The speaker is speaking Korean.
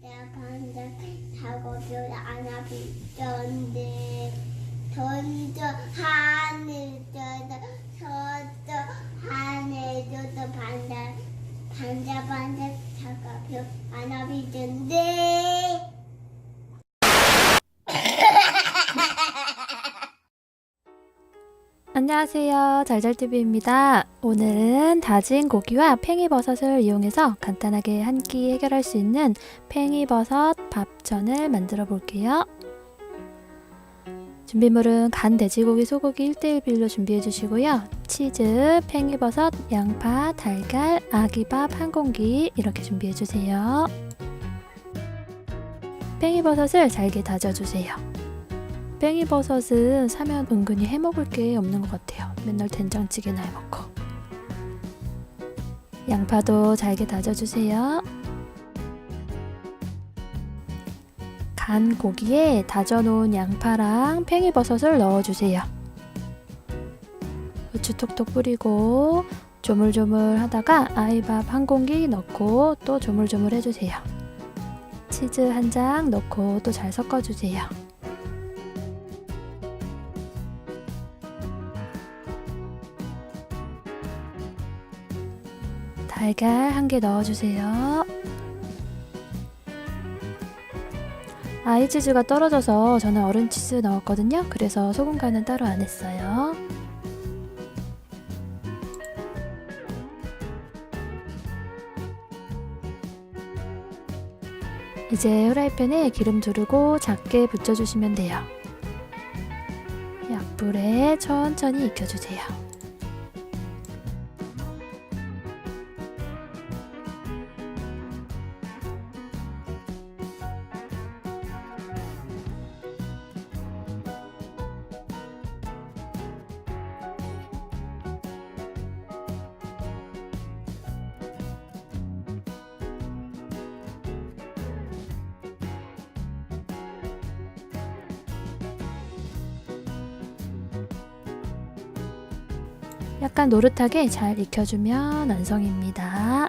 반짝 반짝 작업을 안아비던데 던져 하늘 져서 서서 하늘 져서 반짝 반짝 반짝 작업을 안아비던데 안녕하세요. 잘잘TV입니다. 오늘은 다진 고기와 팽이버섯을 이용해서 간단하게 한 끼 해결할 수 있는 팽이버섯 밥전을 만들어 볼게요. 준비물은 간 돼지고기, 소고기 1대1 비율로 준비해 주시고요. 치즈, 팽이버섯, 양파, 달걀, 아기밥 한 공기 이렇게 준비해 주세요. 팽이버섯을 잘게 다져 주세요. 팽이버섯은 사면 은근히 해먹을 게 없는 것 같아요. 맨날 된장찌개나 해먹고. 양파도 잘게 다져주세요. 간 고기에 다져놓은 양파랑 팽이버섯을 넣어주세요. 후추 톡톡 뿌리고 조물조물 하다가 아이밥 한 공기 넣고 또 조물조물 해주세요. 치즈 한 장 넣고 또 잘 섞어주세요. 달걀 한 개 넣어주세요. 아이치즈가 떨어져서 저는 얼음 치즈 넣었거든요. 그래서 소금 간은 따로 안 했어요. 이제 후라이팬에 기름 두르고 작게 붙여주시면 돼요. 약불에 천천히 익혀주세요. 약간 노릇하게 잘 익혀주면 완성입니다.